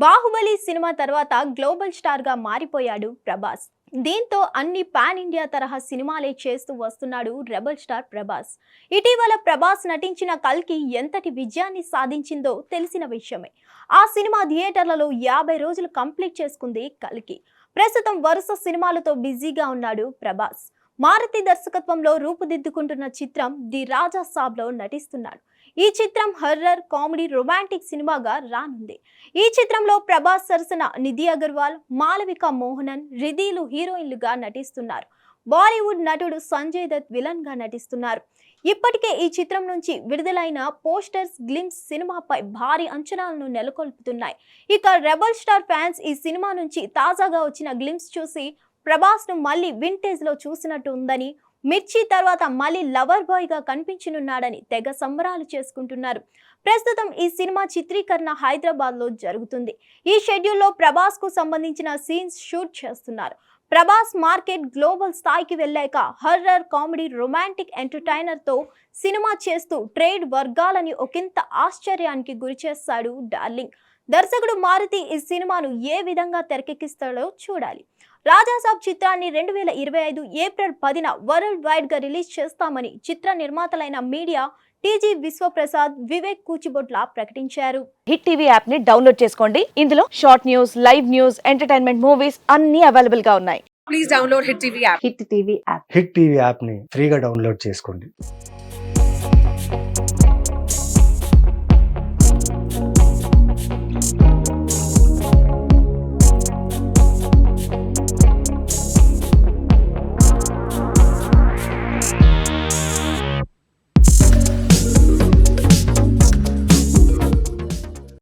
Baahubali cinema తర్వాత global స్టార్గా మారిపోయాడు ప్రభాస్. దీంతో అన్ని పాన్ ఇండియా తరహా సినిమాలే చేస్తూ వస్తున్నాడు రెబల్ స్టార్ ప్రభాస్. ఇటీవల ప్రభాస్ నటించిన కల్కి ఎంతటి విజయాన్ని సాధించిందో తెలిసిన విషయమే. ఆ సినిమా థియేటర్లలో యాభై రోజులు కంప్లీట్ చేసుకుంది కల్కి. ప్రస్తుతం వరుస సినిమాలతో బిజీగా ఉన్నాడు ప్రభాస్. మారుతి దర్శకత్వంలో రూపుదిద్దుకుంటున్న చిత్రం ది రాజా సాబ్లో నటిస్తున్నాడు. ఈ చిత్రం హర్రర్ కామెడీ రొమాంటిక్ సినిమాగా రానుంది. ఈ చిత్రంలో ప్రభాస్ సరసన నిధి అగర్వాల్ మాలవిక మోహనన్ రిధీలు హీరోయిన్లుగా నటిస్తున్నారు. బాలీవుడ్ నటుడు సంజయ్ దత్ విలన్గా నటిస్తున్నారు. ఇప్పటికే ఈ చిత్రం నుంచి విడుదలైన పోస్టర్స్ గ్లిమ్స్ సినిమాపై భారీ అంచనాలను నెలకొల్పుతున్నాయి. ఇక రెబల్ స్టార్ ఫ్యాన్స్ ఈ సినిమా నుంచి తాజాగా వచ్చిన గ్లిమ్స్ చూసి ప్రభాస్ను మళ్ళీ వింటేజ్లో చూసినట్టు ఉందని మిర్చి తర్వాత మళ్ళీ లవర్ బాయ్గా కనిపించనున్నాడని తెగ సంబరాలు చేసుకుంటున్నారు. ప్రస్తుతం ఈ సినిమా చిత్రీకరణ హైదరాబాద్లో జరుగుతుంది. ఈ షెడ్యూల్లో ప్రభాస్కు సంబంధించిన సీన్స్ షూట్ చేస్తున్నారు. ప్రభాస్ మార్కెట్ గ్లోబల్ స్థాయికి వెళ్ళాక హర్రర్ కామెడీ రొమాంటిక్ ఎంటర్టైనర్తో సినిమా చేస్తూ ట్రేడ్ వర్గాలని ఒకంత ఆశ్చర్యానికి గురి చేస్తాడు డార్లింగ్. దర్శకుడు మారుతి ఈ సినిమాను ఏ విధంగా తెరకెక్కిస్తాడో చూడాలి. రాజాసాబ్ చిత్రాన్ని రెండు వేల ఇరవై ఐదు ఏప్రిల్ పదిన వరల్డ్ వైడ్గా రిలీజ్ చేస్తామని చిత్ర నిర్మాతలైన మీడియా టీజీ విశ్వప్రసాద్ వివేక్ కూచిబొట్ల ప్రకటించారు. హిట్ టీవీ యాప్ని డౌన్లోడ్ చేసుకోండి. ఇందులో short news live news entertainment movies అన్ని అవైలబుల్గా ఉన్నాయి. Please download Hit TV app. Hit TV app hit TV యాప్ని ఫ్రీగా డౌన్లోడ్ చేసుకోండి.